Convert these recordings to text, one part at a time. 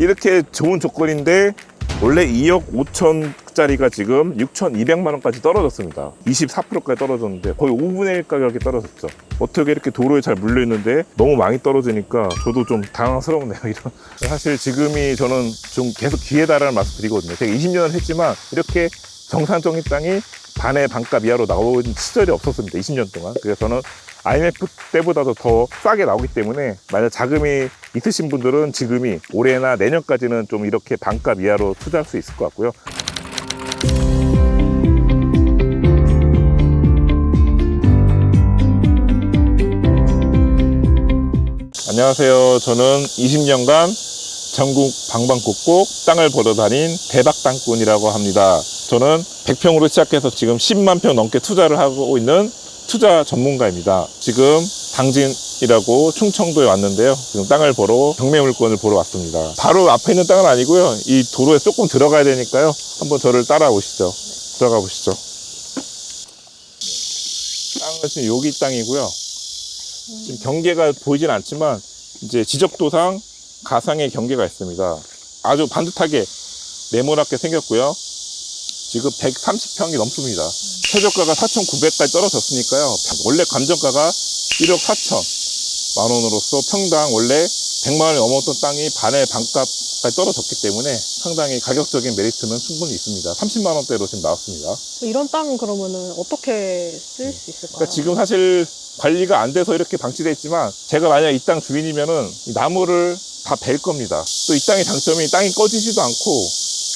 이렇게 좋은 조건인데 원래 2억 5천짜리가 지금 6,200만 원까지 떨어졌습니다. 24%까지 떨어졌는데 거의 5분의 1 가격이 떨어졌죠. 어떻게 이렇게 도로에 잘 물려 있는데 너무 많이 떨어지니까 저도 좀 당황스럽네요. 이런 사실 지금이 저는 좀 계속 기회다라는 말씀 드리거든요. 제가 20년을 했지만 이렇게 정상적인 땅이 반의 반값 이하로 나온 시절이 없었습니다. 20년 동안. 그래서 저는 IMF 때보다도 더 싸게 나오기 때문에 만약 자금이 있으신 분들은 지금이 올해나 내년까지는 좀 이렇게 반값 이하로 투자할 수 있을 것 같고요. 안녕하세요. 저는 20년간 전국 방방곡곡 땅을 보러 다닌 대박 땅꾼이라고 합니다. 저는 100평으로 시작해서 지금 10만 평 넘게 투자를 하고 있는 투자 전문가입니다. 지금 당진 이라고 충청도에 왔는데요. 지금 땅을 보러 경매 물건을 보러 왔습니다. 바로 앞에 있는 땅은 아니고요. 이 도로에 조금 들어가야 되니까요. 한번 저를 따라오시죠. 들어가 보시죠. 땅은 지금 여기 땅이고요. 지금 경계가 보이진 않지만 이제 지적도상 가상의 경계가 있습니다. 아주 반듯하게 네모나게 생겼고요. 지금 130평이 넘습니다. 최저가가 4,900까지 떨어졌으니까요. 원래 감정가가 1억 4천 만 원으로서 평당 원래 100만 원이 넘었던 땅이 반의 반값까지 떨어졌기 때문에 상당히 가격적인 메리트는 충분히 있습니다. 30만 원대로 지금 나왔습니다. 이런 땅은 그러면은 어떻게 쓸 수 있을까요? 그러니까 지금 사실 관리가 안 돼서 이렇게 방치돼 있지만 제가 만약 이 땅 주인이면은 이 나무를 다 벨 겁니다. 또 이 땅의 장점이 땅이 꺼지지도 않고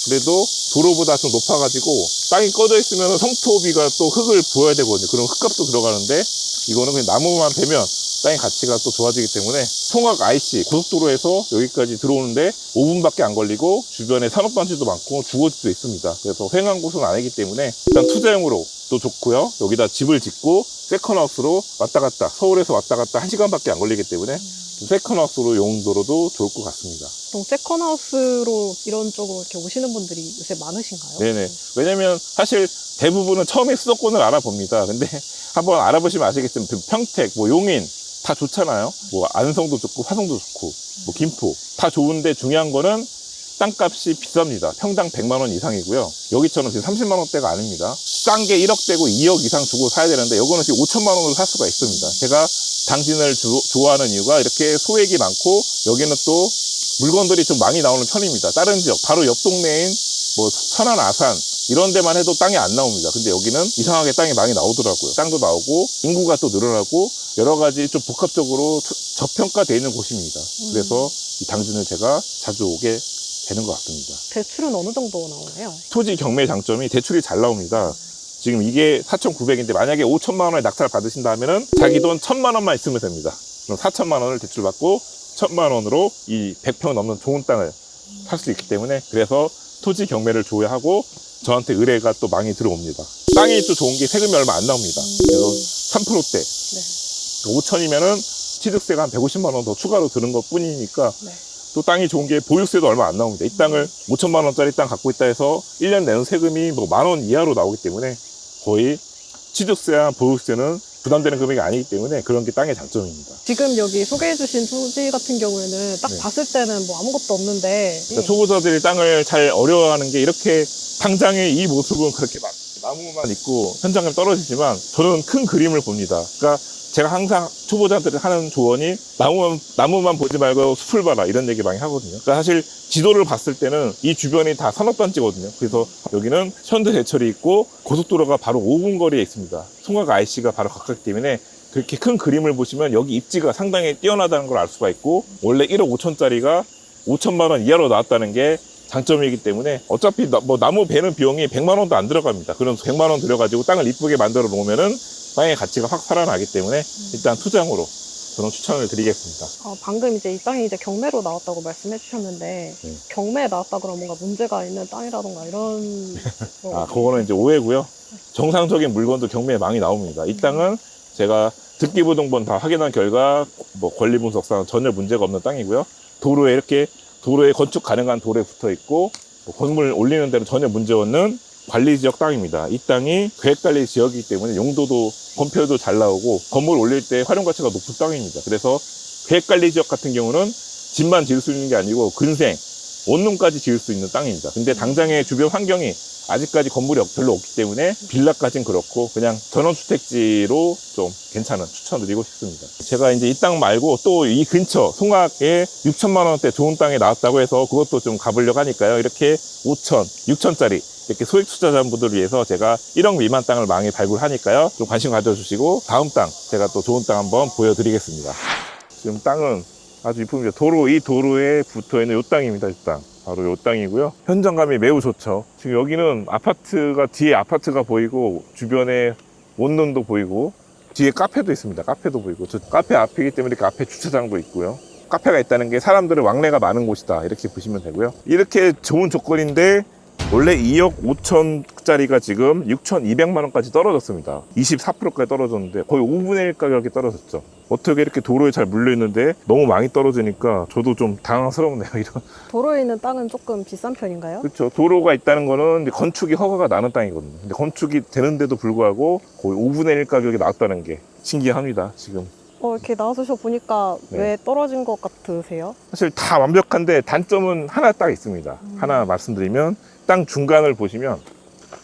그래도 도로보다 좀 높아가지고 땅이 꺼져 있으면 성토비가 또 흙을 부어야 되거든요. 그럼 흙값도 들어가는데 이거는 그냥 나무만 베면 땅의 가치가 또 좋아지기 때문에 송악 IC 고속도로에서 여기까지 들어오는데 5분밖에 안 걸리고 주변에 산업단지도 많고 주거지도 있습니다. 그래서 횡한 곳은 아니기 때문에 일단 투자용으로 또 좋고요. 여기다 집을 짓고 세컨하우스로 왔다 갔다 서울에서 왔다 갔다 1시간밖에 안 걸리기 때문에 세컨하우스로 용도로도 좋을 것 같습니다. 보통 세컨하우스로 이런 쪽으로 이렇게 오시는 분들이 요새 많으신가요? 네네. 왜냐면 사실 대부분은 처음에 수도권을 알아봅니다. 근데 한번 알아보시면 아시겠지만 그 평택, 뭐 용인 다 좋잖아요. 뭐 안성도 좋고 화성도 좋고 뭐 김포 다 좋은데 중요한 거는 땅값이 비쌉니다. 평당 100만 원 이상이고요. 여기처럼 지금 30만 원대가 아닙니다. 싼 게 1억대고 2억 이상 주고 사야 되는데 요거는 지금 5천만 원으로 살 수가 있습니다. 제가 당진을 주- 좋아하는 이유가 이렇게 소액이 많고 여기는 또 물건들이 좀 많이 나오는 편입니다. 다른 지역, 바로 옆 동네인 뭐 천안, 아산 이런 데만 해도 땅이 안 나옵니다. 근데 여기는 이상하게 땅이 많이 나오더라고요. 땅도 나오고 인구가 또 늘어나고 여러 가지 좀 복합적으로 투- 저평가되어 있는 곳입니다. 그래서 이 당진을 제가 자주 오게 되는 것 같습니다. 대출은 어느 정도 나오나요? 토지 경매 장점이 대출이 잘 나옵니다. 지금 이게 4,900인데 만약에 5천만 원의 낙찰 받으신다면은 자기 돈 1천만 원만 있으면 됩니다. 그럼 4천만 원을 대출받고 1천만 원으로 이 100평 넘는 좋은 땅을 살 수 있기 때문에 그래서 토지 경매를 조회하고 저한테 의뢰가 또 많이 들어옵니다. 땅이 또 좋은 게 세금이 얼마 안 나옵니다. 그래서 3%대. 네. 5천이면은 취득세가 한 150만 원 더 추가로 드는 것 뿐이니까 네. 또 땅이 좋은 게 보유세도 얼마 안 나옵니다. 이 땅을 5천만 원짜리 땅 갖고 있다 해서 1년 내는 세금이 뭐 만 원 이하로 나오기 때문에 거의 취득세와 보유세는 부담되는 금액이 아니기 때문에 그런 게 땅의 장점입니다. 지금 여기 소개해주신 토지 같은 경우에는 딱 네. 봤을 때는 뭐 아무것도 없는데 그러니까 초보자들이 땅을 잘 어려워하는 게 이렇게 당장의 이 모습은 그렇게 막 나무만 있고 현장감 떨어지지만 저는 큰 그림을 봅니다. 그러니까 제가 항상 초보자들이 하는 조언이 나무만, 나무만 보지 말고 숲을 봐라 이런 얘기 많이 하거든요. 그러니까 사실 지도를 봤을 때는 이 주변이 다 산업단지거든요. 그래서 여기는 현대제철이 있고 고속도로가 바로 5분 거리에 있습니다. 송악 IC가 바로 가깝기 때문에 그렇게 큰 그림을 보시면 여기 입지가 상당히 뛰어나다는 걸 알 수가 있고 원래 1억 5천짜리가 5천만 원 이하로 나왔다는 게 장점이기 때문에 어차피 나, 뭐 나무 베는 비용이 100만 원도 안 들어갑니다. 그럼 100만 원 들여가지고 땅을 이쁘게 만들어 놓으면은 땅의 가치가 확 살아나기 때문에 일단 투자용으로 저는 추천을 드리겠습니다. 어, 방금 이제 이 땅이 이제 경매로 나왔다고 말씀해 주셨는데 네. 경매에 나왔다 그러면 뭔가 문제가 있는 땅이라던가 이런 거 아, 그거는 이제 오해고요. 정상적인 물건도 경매에 많이 나옵니다. 이 땅은 제가 등기부등본 다 확인한 결과 뭐 권리분석상 전혀 문제가 없는 땅이고요. 도로에 이렇게 도로에 건축 가능한 도로에 붙어 있고 뭐 건물 올리는 데는 전혀 문제 없는 관리 지역 땅입니다. 이 땅이 계획 관리 지역이기 때문에 용도도 건폐도 잘 나오고 건물 올릴 때 활용 가치가 높은 땅입니다. 그래서 계획 관리 지역 같은 경우는 집만 지을 수 있는 게 아니고 근생 원룸까지 지을 수 있는 땅입니다. 근데 당장의 주변 환경이 아직까지 건물이 없- 별로 없기 때문에 빌라까지는 그렇고 그냥 전원주택지로 좀 괜찮은 추천드리고 싶습니다. 제가 이제 이 땅 말고 또 이 근처 송악에 6천만 원대 좋은 땅이 나왔다고 해서 그것도 좀 가보려고 하니까요. 이렇게 5천, 6천짜리 이렇게 소액 투자자분들을 위해서 제가 1억 미만 땅을 많이 발굴하니까요. 좀 관심 가져주시고 다음 땅 제가 또 좋은 땅 한번 보여드리겠습니다. 지금 땅은 아주 이쁩니다. 도로, 이 도로에 붙어 있는 요 땅입니다, 이 땅. 바로 요 땅이고요. 현장감이 매우 좋죠. 지금 여기는 아파트가, 뒤에 아파트가 보이고, 주변에 원룸도 보이고, 뒤에 카페도 있습니다. 카페도 보이고. 저 카페 앞이기 때문에 카페 주차장도 있고요. 카페가 있다는 게 사람들의 왕래가 많은 곳이다. 이렇게 보시면 되고요. 이렇게 좋은 조건인데, 원래 2억 5천짜리가 지금 6,200만 원까지 떨어졌습니다. 24%까지 떨어졌는데 거의 5분의 1 가격이 떨어졌죠. 어떻게 이렇게 도로에 잘 물려 있는데 너무 많이 떨어지니까 저도 좀 당황스럽네요. 이런 도로에 있는 땅은 조금 비싼 편인가요? 그렇죠. 도로가 있다는 거는 건축이 허가가 나는 땅이거든요. 근데 건축이 되는데도 불구하고 거의 5분의 1 가격이 나왔다는 게 신기합니다. 지금 어, 이렇게 나와서 보니까 네. 왜 떨어진 것 같으세요? 사실 다 완벽한데 단점은 하나 딱 있습니다. 하나 말씀드리면 땅 중간을 보시면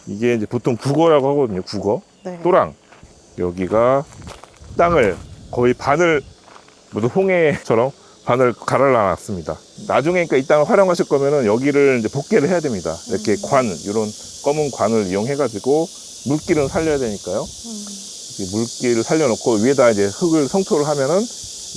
이게 이제 보통 국어라고 하거든요. 국어. 네. 또랑 여기가 땅을 거의 반을 모두 홍해처럼 반을 갈아놨습니다. 나중에 그러니까 이 땅을 활용하실 거면은 여기를 이제 복개를 해야 됩니다. 이렇게 관 이런 검은 관을 이용해가지고 물길은 살려야 되니까요. 물길을 살려놓고 위에다 이제 흙을 성토를 하면은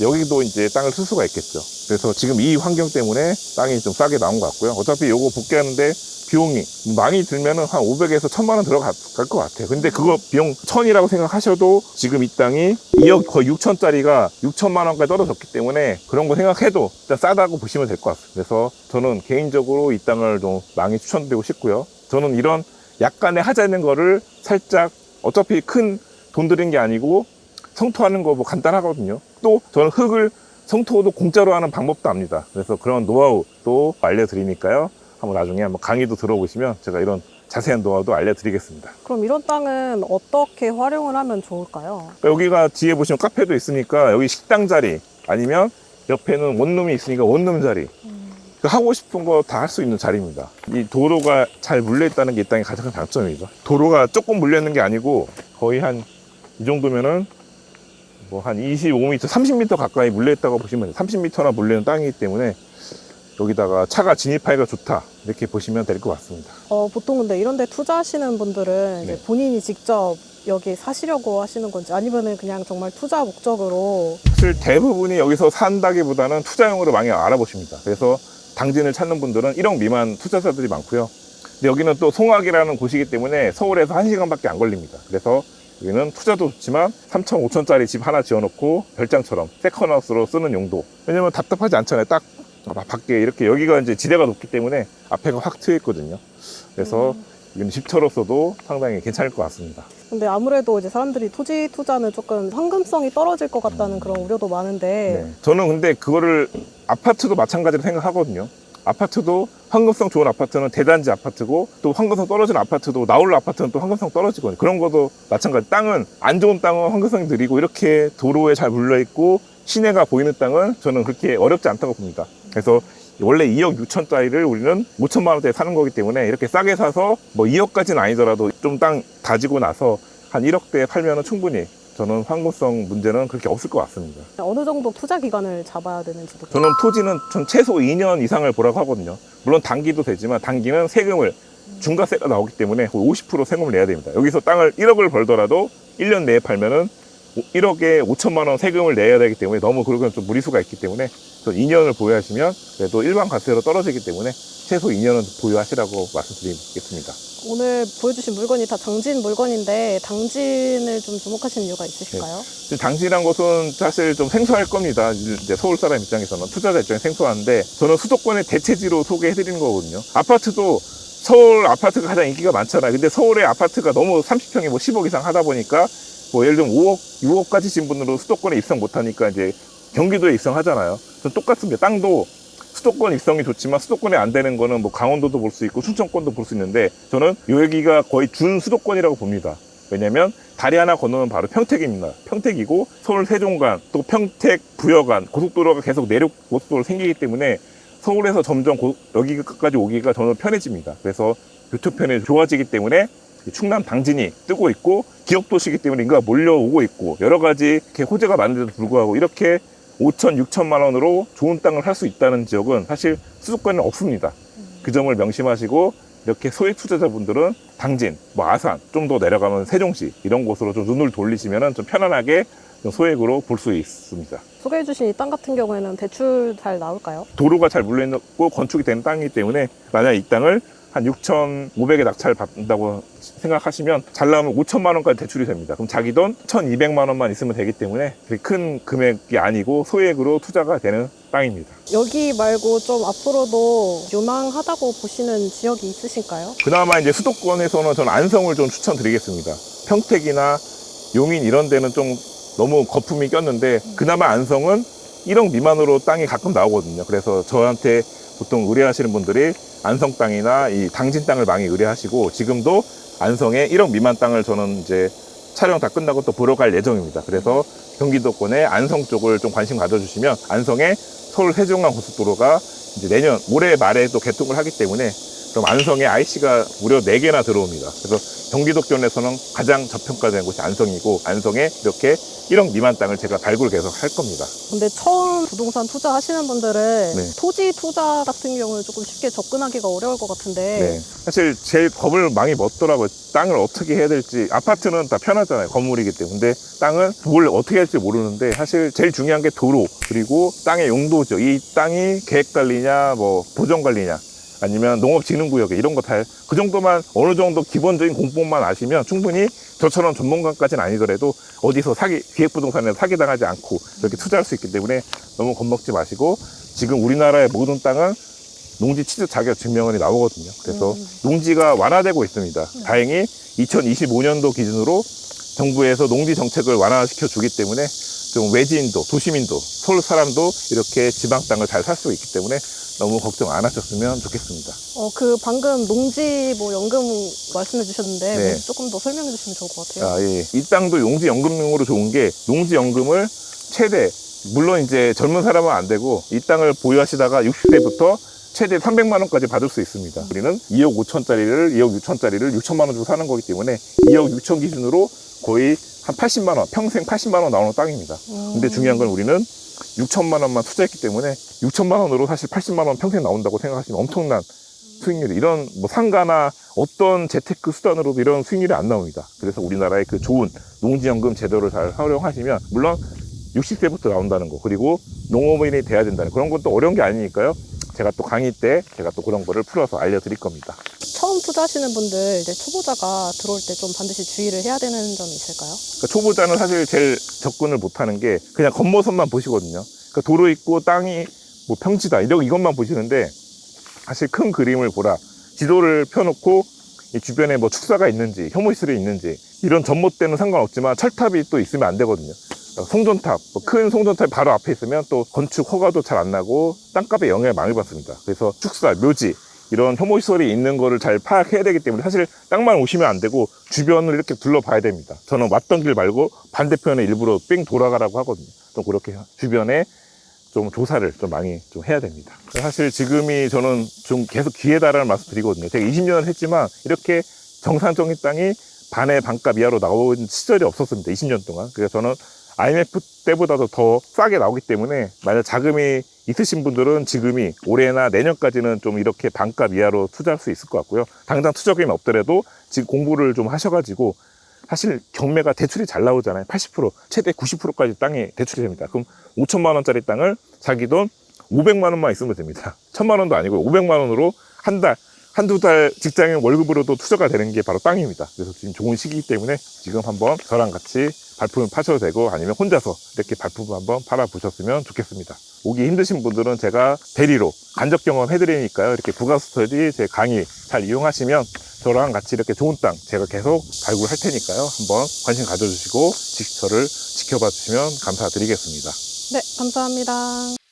여기도 이제 땅을 쓸 수가 있겠죠. 그래서 지금 이 환경 때문에 땅이 좀 싸게 나온 것 같고요. 어차피 요거 복귀하는데 비용이 많이 들면은 한 500에서 1000만 원 들어갈 것 같아요. 근데 그거 비용 1000이라고 생각하셔도 지금 이 땅이 2억 거의 6천짜리가 6천만 원까지 떨어졌기 때문에 그런 거 생각해도 일단 싸다고 보시면 될 것 같습니다. 그래서 저는 개인적으로 이 땅을 좀 많이 추천드리고 싶고요. 저는 이런 약간의 하자 있는 거를 살짝 어차피 큰 돈 들인 게 아니고 성토하는 거 뭐 간단하거든요. 또 저는 흙을 성토도 공짜로 하는 방법도 압니다. 그래서 그런 노하우도 알려드리니까요. 한번 나중에 한번 강의도 들어보시면 제가 이런 자세한 노하우도 알려드리겠습니다. 그럼 이런 땅은 어떻게 활용을 하면 좋을까요? 여기가 뒤에 보시면 카페도 있으니까 여기 식당 자리 아니면 옆에는 원룸이 있으니까 원룸 자리 그 하고 싶은 거 다 할 수 있는 자리입니다. 이 도로가 잘 물려 있다는 게 이 땅의 가장 큰 장점이죠. 도로가 조금 물려 있는 게 아니고 거의 한 이 정도면은 뭐 한 25m, 30m 가까이 물려 있다고 보시면 돼요. 30m나 물리는 땅이기 때문에 여기다가 차가 진입하기가 좋다 이렇게 보시면 될 것 같습니다. 어, 보통 근데 이런 데 투자하시는 분들은 이제 네. 본인이 직접 여기 사시려고 하시는 건지 아니면은 그냥 정말 투자 목적으로 사실 대부분이 여기서 산다기보다는 투자용으로 많이 알아보십니다. 그래서 당진을 찾는 분들은 1억 미만 투자자들이 많고요. 근데 여기는 또 송악이라는 곳이기 때문에 서울에서 1시간밖에 안 걸립니다. 그래서 여기는 투자도 좋지만 3천, 5천짜리 집 하나 지어놓고 별장처럼 세컨하우스로 쓰는 용도. 왜냐면 답답하지 않잖아요. 딱 밖에 이렇게 여기가 이제 지대가 높기 때문에 앞에가 확 트여 있거든요. 그래서 이건 집터로서도 상당히 괜찮을 것 같습니다. 근데 아무래도 이제 사람들이 토지 투자는 조금 황금성이 떨어질 것 같다는 그런 우려도 많은데 네. 저는 근데 그거를 아파트도 마찬가지로 생각하거든요. 아파트도 황금성 좋은 아파트는 대단지 아파트고 또 황금성 떨어진 아파트도 나홀로 아파트는 또 황금성 떨어지거든요. 그런 것도 마찬가지. 땅은 안 좋은 땅은 황금성이 느리고 이렇게 도로에 잘 물려 있고 시내가 보이는 땅은 저는 그렇게 어렵지 않다고 봅니다. 그래서 원래 2억 6천짜리를 우리는 5천만 원대에 사는 거기 때문에 이렇게 싸게 사서 뭐 2억까지는 아니더라도 좀 땅 다지고 나서 한 1억대에 팔면은 충분히 저는 황금성 문제는 그렇게 없을 것 같습니다. 어느 정도 투자 기간을 잡아야 되는지도 저는 토지는 전 최소 2년 이상을 보라고 하거든요. 물론 단기도 되지만 단기는 세금을 중과세가 나오기 때문에 거의 50% 세금을 내야 됩니다. 여기서 땅을 1억을 벌더라도 1년 내에 팔면은 1억에 5천만 원 세금을 내야 되기 때문에 너무 그러면 좀 무리수가 있기 때문에 저 2년을 보유하시면 그래도 일반 과세로 떨어지기 때문에 최소 2년은 보유하시라고 말씀드리겠습니다. 오늘 보여주신 물건이 다 당진 물건인데 당진을 좀 주목하시는 이유가 있으실까요? 지금 당진이란 곳은 사실 좀 생소할 겁니다. 이제 서울 사람 입장에서는 투자자 입장에 생소한데 저는 수도권의 대체지로 소개해드리는 거거든요. 아파트도 서울 아파트가 가장 인기가 많잖아요. 근데 서울의 아파트가 너무 30평에 뭐 10억 이상 하다 보니까 뭐 예를 들면 5억, 6억까지 진 분들은 수도권에 입성 못하니까 이제 경기도에 입성하잖아요. 전 똑같습니다. 땅도 수도권 입성이 좋지만 수도권에 안 되는 거는 뭐 강원도도 볼 수 있고 충청권도 볼 수 있는데 저는 여기가 거의 준 수도권이라고 봅니다. 왜냐면 다리 하나 건너면 바로 평택입니다. 평택이고 서울 세종간 또 평택 부여간 고속도로가 계속 내륙 고속도로 생기기 때문에 서울에서 점점 고- 여기까지 오기가 저는 편해집니다. 그래서 교통편이 좋아지기 때문에 이 충남 당진이 뜨고 있고 기업 도시이기 때문에 인구가 몰려오고 있고 여러 가지 이렇게 호재가 많은데도 불구하고 이렇게 5천, 6천만 원으로 좋은 땅을 살 수 있다는 지역은 사실 수도권에는 없습니다. 그 점을 명심하시고 이렇게 소액 투자자분들은 당진, 뭐 아산, 좀 더 내려가면 세종시 이런 곳으로 좀 눈을 돌리시면 좀 편안하게 좀 소액으로 볼 수 있습니다. 소개해 주신 이 땅 같은 경우에는 대출 잘 나올까요? 도로가 잘 물려있고 건축이 된 땅이기 때문에 만약 이 땅을 한 6,500에 낙찰 받는다고 생각하시면 잘 나오면 5천만 원까지 대출이 됩니다. 그럼 자기 돈 1,200만 원만 있으면 되기 때문에 그렇게 큰 금액이 아니고 소액으로 투자가 되는 땅입니다. 여기 말고 좀 앞으로도 유망하다고 보시는 지역이 있으실까요? 그나마 이제 수도권에서는 저는 안성을 좀 추천드리겠습니다. 평택이나 용인 이런 데는 좀 너무 거품이 꼈는데 그나마 안성은 1억 미만으로 땅이 가끔 나오거든요. 그래서 저한테 보통 의뢰하시는 분들이 안성 땅이나 이 당진 땅을 많이 의뢰하시고 지금도 안성에 1억 미만 땅을 저는 이제 촬영 다 끝나고 또 보러 갈 예정입니다. 그래서 경기도권의 안성 쪽을 좀 관심 가져주시면 안성에 서울 세종간 고속도로가 이제 내년 올해 말에 또 개통을 하기 때문에 그럼 안성에 IC가 무려 4개나 들어옵니다. 그래서 경기도권에서는 가장 저평가된 곳이 안성이고 안성에 이렇게 1억 미만 땅을 제가 발굴 계속 할 겁니다. 근데 처음 부동산 투자하시는 분들은 네. 토지 투자 같은 경우는 조금 쉽게 접근하기가 어려울 것 같은데 네. 사실 제일 겁을 많이 먹더라고요. 땅을 어떻게 해야 될지. 아파트는 다 편하잖아요. 건물이기 때문에. 근데 땅은 뭘 어떻게 할지 모르는데 사실 제일 중요한 게 도로 그리고 땅의 용도죠. 이 땅이 계획 관리냐 뭐 보전 관리냐 아니면 농업진흥구역에 이런 거 다 그 정도만 어느 정도 기본적인 공법만 아시면 충분히 저처럼 전문가까지는 아니더라도 어디서 사기 기획부동산에서 사기당하지 않고 이렇게 투자할 수 있기 때문에 너무 겁먹지 마시고 지금 우리나라의 모든 땅은 농지 취득 자격 증명원이 나오거든요. 그래서 음. 농지가 완화되고 있습니다. 다행히 2025년도 기준으로 정부에서 농지 정책을 완화시켜 주기 때문에 좀 외지인도, 도시민도, 서울 사람도 이렇게 지방 땅을 잘 살 수 있기 때문에 너무 걱정 안 하셨으면 좋겠습니다. 어, 그 방금 농지 뭐 연금 말씀해 주셨는데 네. 뭐 조금 더 설명해 주시면 좋을 것 같아요. 아, 예. 이 땅도 농지 연금용으로 좋은 게 농지 연금을 최대 물론 이제 젊은 사람은 안 되고 이 땅을 보유하시다가 60세부터 최대 300만 원까지 받을 수 있습니다. 우리는 2억 5천짜리를 2억 6천짜리를 6천만 원 주고 사는 거기 때문에 2억 6천 기준으로 거의 한 80만 원, 평생 80만 원 나오는 땅입니다. 근데 중요한 건 우리는 6천만 원만 투자했기 때문에 6천만 원으로 사실 80만 원 평생 나온다고 생각하시면 엄청난 수익률이 이런 뭐 상가나 어떤 재테크 수단으로도 이런 수익률이 안 나옵니다. 그래서 우리나라의 그 좋은 농지연금 제도를 잘 활용하시면 물론 60세부터 나온다는 거 그리고 농업인이 돼야 된다는 그런 건또 어려운 게 아니니까요. 제가 또 강의 때 제가 또 그런 거를 풀어서 알려드릴 겁니다. 처음 투자하시는 분들 이제 초보자가 들어올 때 좀 반드시 주의를 해야 되는 점이 있을까요? 그러니까 초보자는 사실 제일 접근을 못하는 게 그냥 겉모습만 보시거든요. 그러니까 도로 있고 땅이 뭐 평지다 이런 이것만 보시는데 사실 큰 그림을 보라. 지도를 펴놓고 이 주변에 뭐 축사가 있는지 혐오시설이 있는지 이런 전봇대는 상관없지만 철탑이 또 있으면 안 되거든요. 송전탑, 뭐 큰 송전탑이 바로 앞에 있으면 또 건축 허가도 잘 안 나고 땅값에 영향을 많이 받습니다. 그래서 축사, 묘지 이런 혐오시설이 있는 거를 잘 파악해야 되기 때문에 사실 땅만 오시면 안 되고 주변을 이렇게 둘러봐야 됩니다. 저는 왔던 길 말고 반대편에 일부러 뺑 돌아가라고 하거든요. 좀 그렇게 주변에 좀 조사를 좀 많이 좀 해야 됩니다. 사실 지금이 저는 좀 계속 기회다라는 말씀 드리거든요. 제가 20년을 했지만 이렇게 정상적인 땅이 반의 반값 이하로 나온 시절이 없었습니다. 20년 동안. 그래서 저는 IMF 때보다도 더 싸게 나오기 때문에 만약 자금이 있으신 분들은 지금이 올해나 내년까지는 좀 이렇게 반값 이하로 투자할 수 있을 것 같고요. 당장 투자금이 없더라도 지금 공부를 좀 하셔가지고 사실 경매가 대출이 잘 나오잖아요. 80% 최대 90%까지 땅이 대출이 됩니다. 그럼 5천만 원짜리 땅을 자기 돈 500만 원만 있으면 됩니다. 1000만 원도 아니고 500만 원으로 한 달, 한두 달 직장인 월급으로도 투자가 되는 게 바로 땅입니다. 그래서 지금 좋은 시기이기 때문에 지금 한번 저랑 같이 발품을 파셔도 되고 아니면 혼자서 이렇게 발품을 한번 팔아보셨으면 좋겠습니다. 오기 힘드신 분들은 제가 대리로 간접 경험 해드리니까요. 이렇게 부가수터디 제 강의 잘 이용하시면 저랑 같이 이렇게 좋은 땅 제가 계속 발굴할 테니까요. 한번 관심 가져주시고 직- 저를 지켜봐 주시면 감사드리겠습니다. 네, 감사합니다.